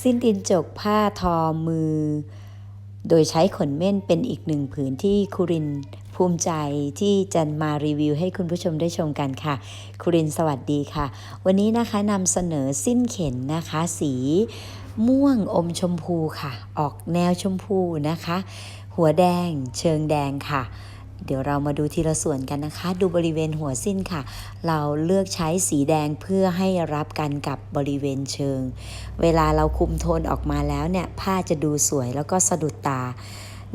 สิ้นดินจกผ้าทอมือ โดยใช้ขนเม่นเป็นอีกหนึ่งผืนที่คุรินภูมิใจที่จะมารีวิวให้คุณผู้ชมได้ชมกันค่ะ คุรินสวัสดีค่ะ วันนี้นะคะนำเสนอสิ้นเข็นนะคะ สีม่วงอมชมพูค่ะ ออกแนวชมพูนะคะ หัวแดงเชิงแดงค่ะ เดี๋ยวเรามาดูทีละส่วนกันนะคะ ดูบริเวณหัวสิ้นค่ะ เราเลือกใช้สีแดงเพื่อให้รับกันกับบริเวณเชิง เวลาเราคุมโทนออกมาแล้วเนี่ยผ้าจะดูสวยแล้วก็สะดุดตา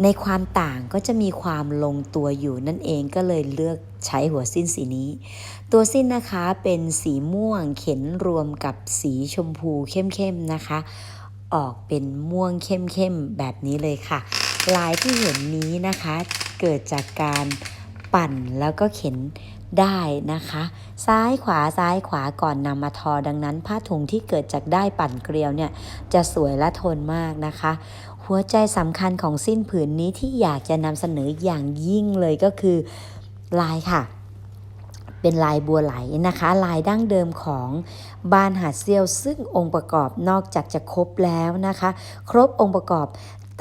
ในความต่างก็จะมีความลงตัวอยู่นั่นเองก็เลยเลือกใช้หัวสิ้นสีนี้ ตัวสิ้นนะคะเป็นสีม่วงเข็นรวมกับสีชมพูเข้มๆนะคะ ออกเป็นม่วงเข้มๆแบบนี้เลยค่ะ ลายที่เห็นนี้นะคะ เกิดจากการปั่นแล้วก็เข็นได้นะคะ ซ้ายขวาซ้ายขวาก่อนนำมาทอดังนั้น ผ้าถุงที่เกิดจากได้ปั่นเกลียวเนี่ยจะสวยและทนมากนะคะ หัวใจสำคัญของสิ้นผืนนี้ที่อยากจะนำเสนออย่างยิ่งเลยก็คือลายค่ะ เป็นลายบัวไหลนะคะ ลายดั้งเดิมของบ้านหาดเซียวซึ่งองค์ประกอบนอกจากจะครบแล้วนะคะ ครบองค์ประกอบ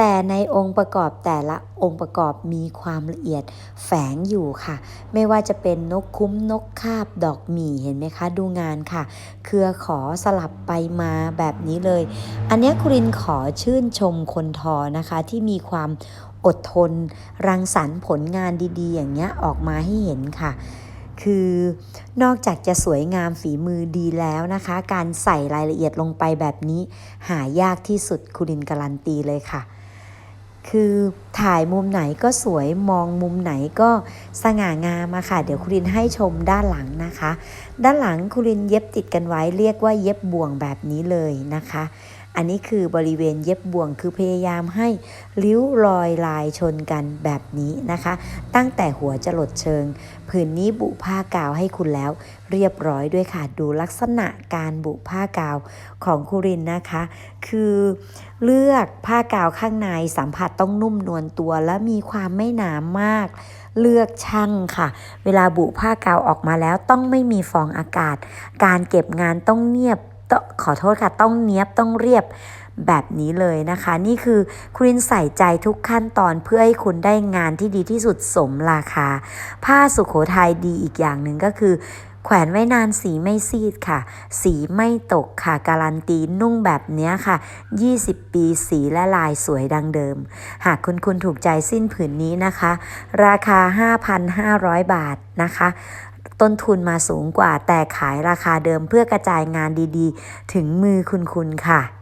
แต่ในองค์ประกอบแต่ละองค์ประกอบมีความละเอียดแฝงอยู่ค่ะ ไม่ว่าจะเป็นนกคุ้มนกคาบดอกหมี่เห็นไหมคะดูงานค่ะ เครือขอสลับไปมาแบบนี้เลย อันนี้ยครินขอชื่นชมคนทอนะคะที่มีความอดทน รังสรรค์ผลงานดีๆ อย่างเงี้ยออกมาให้เห็นค่ะคือนอกจากจะสวยงามฝีมือดีแล้วนะคะ การใส่รายละเอียดลงไปแบบนี้ หายากที่สุดคุรินการันตีเลยค่ะ คือถ่ายมุมไหนก็สวยมองมุมไหนก็สง่างามมาค่ะ เดี๋ยวคุรินให้ชมด้านหลังนะคะ ด้านหลังคุรินเย็บติดกันไว้เรียกว่าเย็บบ่วงแบบนี้เลยนะคะอันนี้คือบริเวณเย็บบ่วงคือพยายามให้ริ้วรอยลายชนกันแบบนี้นะคะ ตั้งแต่หัวจะหลดเชิง ผืนนี้บุผ้ากาวให้คุณแล้ว เรียบร้อยด้วยค่ะ ดูลักษณะการบุผ้ากาวของคุรินนะคะ คือเลือกผ้ากาวข้างในสัมผัสต้องนุ่มนวลตัวและมีความไม่หนามาก เลือกช่างค่ะ เวลาบุผ้ากาวออกมาแล้วต้องไม่มีฟองอากาศ การเก็บงานต้องเนียบ ขอโทษค่ะต้องเนียบต้องเรียบแบบนี้เลยนะคะ นี่คือคุณรินใส่ใจทุกขั้นตอนเพื่อให้คุณได้งานที่ดีที่สุดสมราคา ผ้าสุขโขทัยดีอีกอย่างหนึ่งก็คือแขวนไว้นานสีไม่ซีดค่ะ สีไม่ตกค่ะ การันตีนุ่งแบบเนี้ยค่ะ 20 ปีสีและลายสวยดังเดิม หากคุณคุณถูกใจสิ้นผืนนี้นะคะ ราคา 5,500 บาทนะคะ ต้นทุนมาสูงกว่าแต่ขายราคาเดิมเพื่อกระจายงานดีๆ ถึงมือคุณคุณค่ะ